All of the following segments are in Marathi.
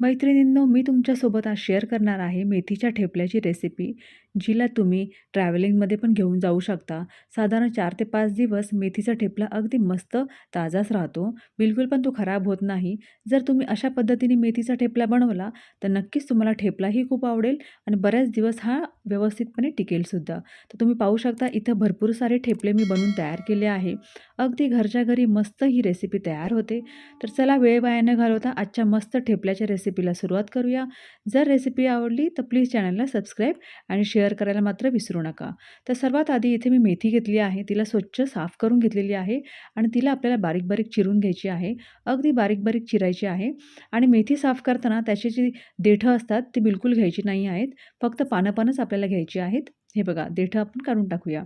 मैत्रिणींनो मी तुमच्यासोबत आज शेअर करणार आहे मेथीच्या ठेपल्याची रेसिपी जिला तुम्ही ट्रॅव्हलिंगमध्ये पण घेऊन जाऊ शकता. साधारण चार ते पाच दिवस मेथीचा ठेपला अगदी मस्त ताजाच राहतो. बिलकुल पण तो खराब होत नाही. जर तुम्ही अशा पद्धतीने मेथीचा ठेपला बनवला तर नक्कीच तुम्हाला ठेपलाही खूप आवडेल आणि बऱ्याच दिवस हा व्यवस्थितपणे टिकेलसुद्धा तर तुम्ही पाहू शकता इथं भरपूर सारे ठेपले मी बनवून तयार केले आहे. अगदी घरच्या घरी मस्त ही रेसिपी तयार होते. तर चला वेळ वाया न घालवता आजच्या मस्त ठेपल्याच्या रेसिपीला सुरुवात करूया. जर रेसिपी आवडली तर प्लीज चॅनलला सबस्क्राईब आणि शेअर करायला मात्र विसरू नका. तर सर्वात आधी इथे मी मेथी घेतली आहे. तिला स्वच्छ साफ करून घेतलेली आहे आणि तिला आपल्याला बारीक बारीक चिरून घ्यायची आहे. अगदी बारीक बारीक चिरायची आहे आणि मेथी साफ करताना त्याची जी देठं असतात ती बिलकुल घ्यायची नाही आहेत. फक्त पानं पानंच आपल्याला घ्यायची आहेत. हे बघा देठं आपण काढून टाकूया.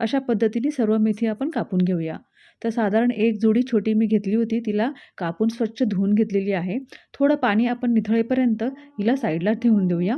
अशा पद्धतीने सर्व मेथी आपण कापून घेऊया. तर साधारण एक जोडी छोटी मी घेतली होती. तिला कापून स्वच्छ धुवून घेतलेली आहे. थोडं पाणी आपण निथळेपर्यंत हिला साईडला ठेवून देऊया.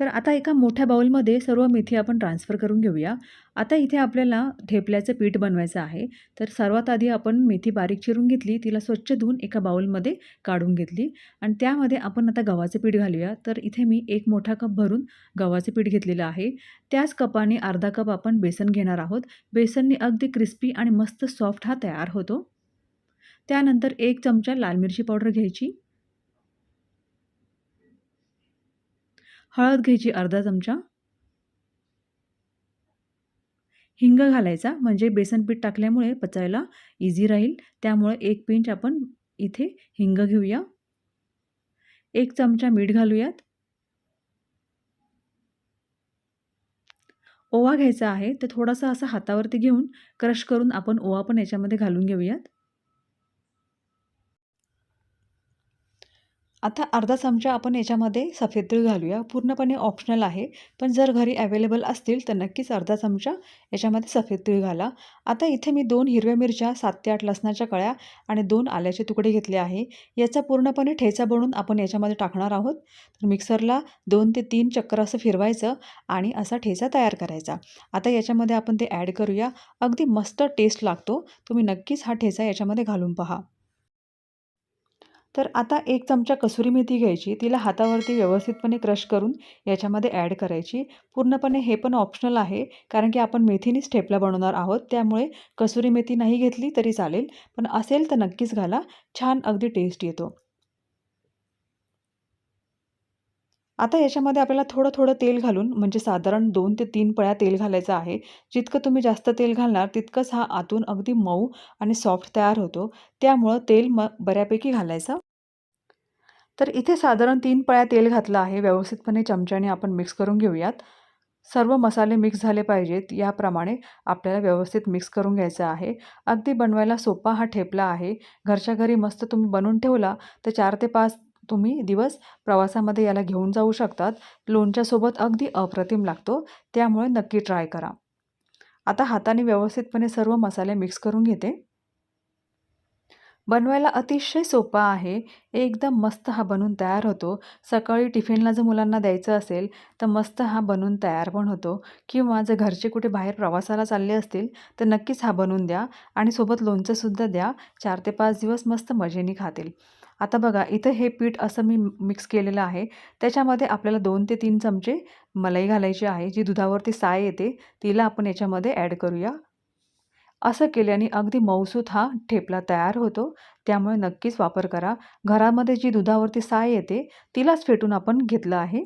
तर आता एका मोठ्या बाउलमध्ये सर्व मेथी आपण ट्रान्सफर करून घेऊया. आता इथे आपल्याला ठेपल्याचं पीठ बनवायचं आहे. तर सर्वात आधी आपण मेथी बारीक चिरून घेतली तिला स्वच्छ धुवून एका बाउलमध्ये काढून घेतली. आणि त्यामध्ये आपण आता गव्हाचं पीठ घालूया. तर इथे मी एक मोठा कप भरून गव्हाचं पीठ घेतलेलं आहे. त्याच कपाने अर्धा कप आपण बेसन घेणार आहोत. बेसनने अगदी क्रिस्पी आणि मस्त सॉफ्ट हा तयार होतो. त्यानंतर एक चमचा लाल मिरची पावडर घ्यायची. हळद घ्यायची अर्धा चमचा. हिंग घालायचा म्हणजे बेसन पीठ टाकल्यामुळे पचायला इझी राहील. त्यामुळे एक पिंच आपण इथे हिंग घेऊया. एक चमचा मीठ घालूयात. ओवा घ्यायचा आहे तर थोडासा असा हातावरती घेऊन क्रश करून आपण ओवा पण याच्यामध्ये घालून घेऊयात. आता अर्धा चमचा आपण याच्यामध्ये सफेद तीळ घालूया. पूर्णपणे ऑप्शनल आहे. पण जर घरी अवेलेबल असतील तर नक्कीच अर्धा चमचा याच्यामध्ये सफेद तीळ घाला. आता इथे मी दोन हिरव्या मिरच्या सात ते आठ लसणाच्या कळ्या आणि दोन आल्याचे तुकडे घेतले आहे. याचा पूर्णपणे ठेचा बनवून आपण याच्यामध्ये टाकणार आहोत. तर मिक्सरला दोन ते तीन चक्कर असं फिरवायचं आणि असा ठेचा तयार करायचा. आता याच्यामध्ये आपण ते ॲड करूया. अगदी मस्त टेस्ट लागतो. तुम्ही नक्कीच हा ठेचा याच्यामध्ये घालून पहा. तर आता एक चमचा कसुरी मेथी घ्यायची तिला हातावरती व्यवस्थितपणे क्रश करून याच्यामध्ये ॲड करायची. पूर्णपणे हे पण ऑप्शनल आहे कारण की आपण मेथीनेच ठेपला बनवणार आहोत त्यामुळे कसुरी मेथी नाही घेतली तरी चालेल. पण असेल तर नक्कीच घाला छान अगदी टेस्ट येतो. आता याच्यामध्ये आपल्याला थोडं थोडं तेल घालून म्हणजे साधारण दोन ते तीन पळ्या तेल घालायचं आहे. जितकं तुम्ही जास्त तेल घालणार तितकंच हा आतून अगदी मऊ आणि सॉफ्ट तयार होतो. त्यामुळं तेल म बऱ्यापैकी घालायचं. तर इथे साधारण तीन पळ्या तेल घातलं आहे. व्यवस्थितपणे चमच्याने आपण मिक्स करून घेऊयात. सर्व मसाले मिक्स झाले पाहिजेत. याप्रमाणे आपल्याला व्यवस्थित मिक्स करून घ्यायचं आहे. अगदी बनवायला सोपा हा ठेपला आहे. घरच्या घरी मस्त तुम्ही बनवून ठेवला तर चार ते पाच तुम्ही दिवस प्रवासामध्ये याला घेऊन जाऊ शकतात. लोणच्यासोबत अगदी अप्रतिम लागतो. त्यामुळे नक्की ट्राय करा. आता हाताने व्यवस्थितपणे सर्व मसाले मिक्स करून घेते. बनवायला अतिशय सोपा आहे. एकदम मस्त हा बनून तयार होतो. सकाळी टिफिनला जर मुलांना द्यायचं असेल तर मस्त हा बनून तयार पण होतो. किंवा जर घरचे कुठे बाहेर प्रवासाला चालले असतील तर नक्कीच हा बनवून द्या. आणि सोबत लोणचंसुद्धा द्या. चार ते पाच दिवस मस्त मजेने खातील. आता बघा इथं हे पीठ असं मी मिक्स केलेलं आहे. त्याच्यामध्ये आपल्याला दोन ते तीन चमचे मलाई घालायची आहे जी दुधावरती साय येते तिला आपण याच्यामध्ये ॲड करूया. असं केल्याने अगदी मौसूत हा ठेपला तयार होतो. त्यामुळे नक्कीच वापर करा. घरामध्ये जी दुधावरती साय येते तिलाच फेटून आपण घेतलं आहे.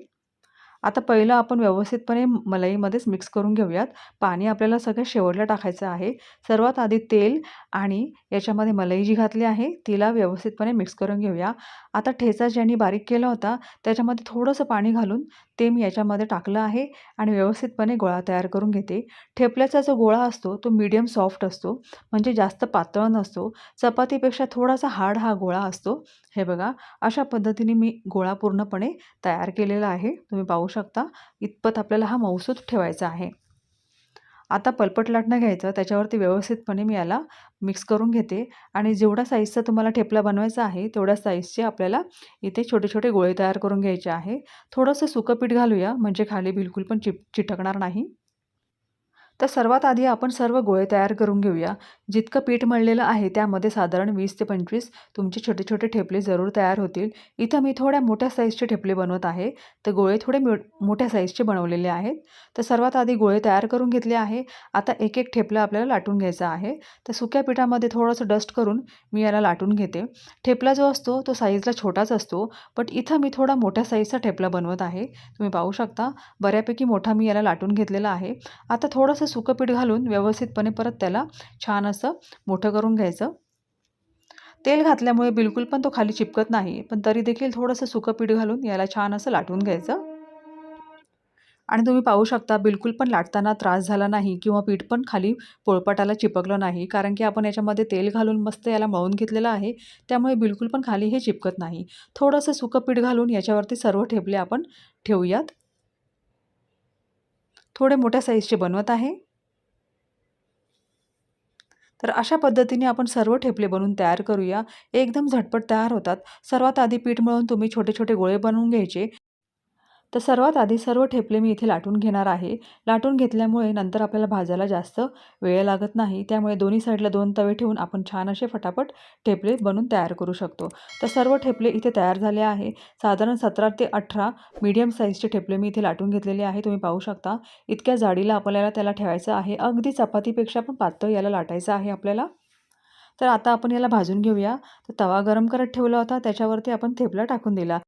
आता पहिलं आपण व्यवस्थितपणे मलईमध्येच मिक्स करून घेऊयात. पाणी आपल्याला सगळं शेवटला टाकायचं आहे. सर्वात आधी तेल आणि याच्यामध्ये मलई जी घातली आहे तिला व्यवस्थितपणे मिक्स करून घेऊया. आता ठेचा ज्यांनी बारीक केला होता त्याच्यामध्ये थोडंसं पाणी घालून ते मी याच्यामध्ये टाकलं आहे आणि व्यवस्थितपणे गोळा तयार करून घेते. ठेपल्याचा जो गोळा असतो तो मीडियम सॉफ्ट असतो म्हणजे जास्त पातळ नसतो. चपातीपेक्षा थोडासा हार्ड हा गोळा असतो. हे बघा अशा पद्धतीने मी गोळा पूर्णपणे तयार केलेला आहे. तुम्ही पाहू शकता इतपत आपल्याला हा मौसूद ठेवायचा आहे. आता पलपट लाटणं घ्यायचं त्याच्यावरती व्यवस्थितपणे मी याला मिक्स करून घेते. आणि जेवढा साईजचा तुम्हाला ठेपला बनवायचा आहे तेवढ्या साईजचे आपल्याला इथे छोटे छोटे गोळे तयार करून घ्यायचे आहे. थोडंसं सुकं पीठ घालूया म्हणजे खाली बिलकुल पण चिप चिटकणार नाही. तर सर्वात आधी आपण सर्व गोळे तयार करून घेऊया. जितकं पीठ मळलेलं आहे त्यामध्ये साधारण वीस ते पंचवीस तुमचे छोटे छोटे ठेपले जरूर तयार होतील. इथं मी थोड्या मोठ्या साईजचे ठेपले बनवत आहे. तर गोळे थोडे मोठ्या साईजचे बनवलेले आहेत. तर सर्वात आधी गोळे तयार करून घेतले आहे. आता एक एक ठेपलं आपल्याला लाटून घ्यायचं आहे. तर सुक्या पिठामध्ये थोडंसं डस्ट करून मी याला लाटून घेते. ठेपला जो असतो तो साईजला छोटाच असतो. बट इथं मी थोडा मोठ्या साईजचा ठेपला बनवत आहे. तुम्ही पाहू शकता. बऱ्यापैकी मोठा मी याला लाटून घेतलेला आहे. आता थोडंसं सुकं पीठ घालून व्यवस्थितपणे परत त्याला छान असं मोठं करून घ्यायचं. तेल घातल्यामुळे बिलकुल पण तो खाली चिपकत नाही पण तरी देखील थोडंसं सुकं पीठ घालून याला छान असं लाटून घ्यायचं. आणि तुम्ही पाहू शकता बिलकुल पण लाटताना त्रास झाला नाही किंवा पीठ पण खाली पोळपाटाला चिपकलं नाही कारण की आपण याच्यामध्ये तेल घालून मस्त याला मळून घेतलेलं आहे त्यामुळे बिलकुल पण खाली हे चिपकत नाही. थोडंसं सुकं पीठ घालून याच्यावरती सर्व ठेपले आपण ठेवूयात. थोडे मोठ्या साईजचे बनवत आहे. तर अशा पद्धतीने आपण सर्व ठेपले बनवून तयार करूया. एकदम झटपट तयार होतात. सर्वात आधी पीठ मळून तुम्ही छोटे छोटे गोळे बनवून घ्यायचे. तर सर्वात आधी सर्व ठेपले मी इथे लाटून घेणार आहे. लाटून घेतल्यामुळे नंतर आपल्याला भाजायला जास्त वेळ लागत नाही. त्यामुळे दोन्ही साईडला दोन तवे ठेवून आपण छान असे फटाफट ठेपले बनवून तयार करू शकतो. तर सर्व ठेपले इथे तयार झाले आहे. साधारण सतरा ते अठरा मीडियम साईजचे ठेपले मी इथे लाटून घेतलेले आहे. तुम्ही पाहू शकता इतक्या जाडीला आपल्याला त्याला ठेवायचं आहे. अगदी चपातीपेक्षा पण पातळ याला लाटायचं आहे आपल्याला. तर आता आपण याला भाजून घेऊया. तर तवा गरम करत ठेवला होता. त्याच्यावरती आपण थेपला टाकून दिला.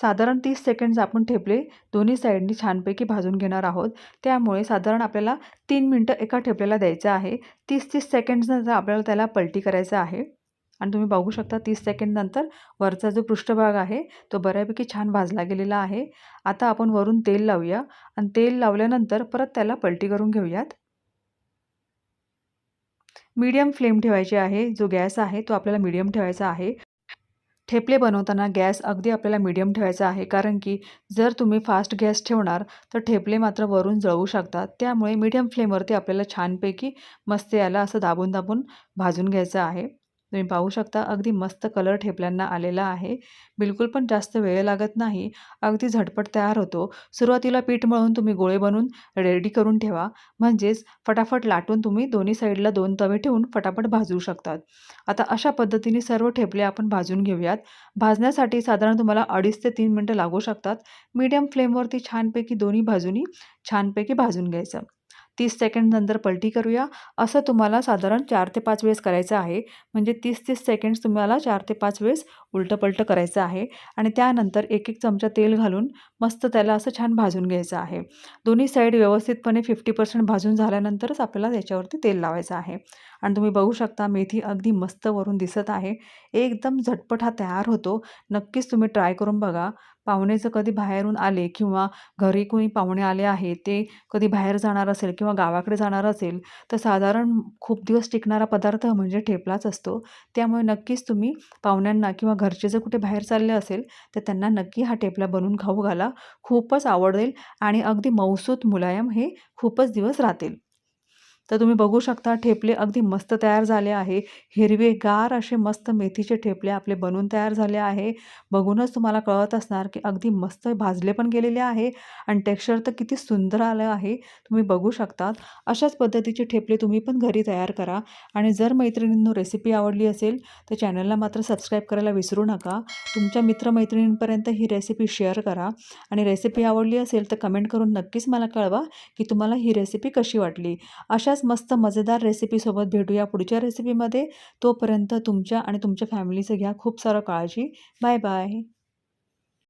साधारण तीस सेकंड्स आपण ठेपले दोन्ही साईडनी छानपैकी भाजून घेणार आहोत. त्यामुळे साधारण आपल्याला तीन मिनटं एका ठेपल्याला द्यायचं आहे. तीस तीस सेकंड्सनंतर आपल्याला त्याला पलटी करायचं आहे. आणि तुम्ही बघू शकता तीस सेकंडनंतर वरचा जो पृष्ठभाग आहे तो बऱ्यापैकी छान भाजला गेलेला आहे. आता आपण वरून तेल लावूया. आणि तेल लावल्यानंतर परत त्याला पलटी करून घेऊयात. मीडियम फ्लेम ठेवायची आहे. जो गॅस आहे तो आपल्याला मीडियम ठेवायचा आहे. ठेपले बनवताना गॅस अगदी आपल्याला मीडियम ठेवायचा आहे. कारण की जर तुम्ही फास्ट गॅस ठेवणार तर ठेपले मात्र वरून जळू शकतात. त्यामुळे मीडियम फ्लेमवरती आपल्याला छानपैकी मस्त याला असं दाबून दाबून भाजून घ्यायचं आहे. तुम्ही पाहू शकता अगदी मस्त कलर ठेपल्यांना आलेला आहे. बिलकुल पण जास्त वेळ लागत नाही. अगदी झटपट तयार होतो. सुरुवातीला पीठ मळून तुम्ही गोळे बनवून रेडी करून ठेवा. म्हणजेच फटाफट लाटून तुम्ही दोन्ही साईडला दोन तवे ठेवून फटाफट भाजू शकतात. आता अशा पद्धतीने सर्व ठेपले आपण भाजून घेऊयात. भाजण्यासाठी साधारण तुम्हाला अडीच ते तीन मिनटं लागू शकतात. मीडियम फ्लेमवरती छानपैकी दोन्ही बाजूनी छानपैकी भाजून घ्यायचं. तीस सेकंड नंतर पलटी करूया. असं तुम्हाला साधारण चार ते पाच वेळेस करायचं आहे. म्हणजे तीस तीस सेकंड्स तुम्हाला चार ते पाच वेळेस उलटं पलटं करायचं आहे. आणि त्यानंतर एक एक चमचा तेल घालून मस्त त्याला असं छान भाजून घ्यायचं आहे. दोन्ही साईड व्यवस्थितपणे फिफ्टी पर्सेंट भाजून झाल्यानंतरच आपल्याला त्याच्यावरती तेल लावायचं आहे. आणि तुम्ही बघू शकता मेथी अगदी मस्त वरून दिसत आहे. एकदम झटपट हा तयार होतो. नक्कीच तुम्ही ट्राय करून बघा. पाहुणे कधी बाहेरून आले किंवा घरी कोणी पाहुणे आले आहे ते कधी बाहेर जाणार असेल किंवा गावाकडे जाणार असेल तर साधारण खूप दिवस टिकणारा पदार्थ म्हणजे ठेपलाच असतो. त्यामुळे नक्कीच तुम्ही पाहुण्यांना किंवा घरचे जर कुठे बाहेर चालले असेल तर त्यांना नक्की हा ठेपला बनवून खाऊ घाला. खूपच आवडेल आणि अगदी मौसूत मुलायम हे खूपच दिवस राहतील. तर तुम्ही बघू शकता ठेपले अगदी मस्त तयार झाले आहे. हिरवेगार असे मस्त मेथीचे ठेपले आपले बनून तयार झाले आहे. बघूनच तुम्हाला कळत असणार की अगदी मस्त भाजले पण गेलेले आहे आणि टेक्स्चर तर किती सुंदर आलं आहे. तुम्ही बघू शकतात. अशाच पद्धतीचे ठेपले तुम्ही पण घरी तयार करा आणि जर मैत्रिणींनो रेसिपी आवडली असेल तर चॅनलला मात्र सबस्क्राईब करायला विसरू नका. तुमच्या मित्रमैत्रिणींपर्यंत ही रेसिपी शेअर करा आणि रेसिपी आवडली असेल तर कमेंट करून नक्कीच मला कळवा की तुम्हाला ही रेसिपी कशी वाटली. अशा अशाच मस्त मजेदार रेसिपीसोबत भेटूया पुढच्या रेसिपीमध्ये तोपर्यंत तुमच्या आणि तुमच्या फॅमिलीचं घ्या खूप सारं काळजी. Bye bye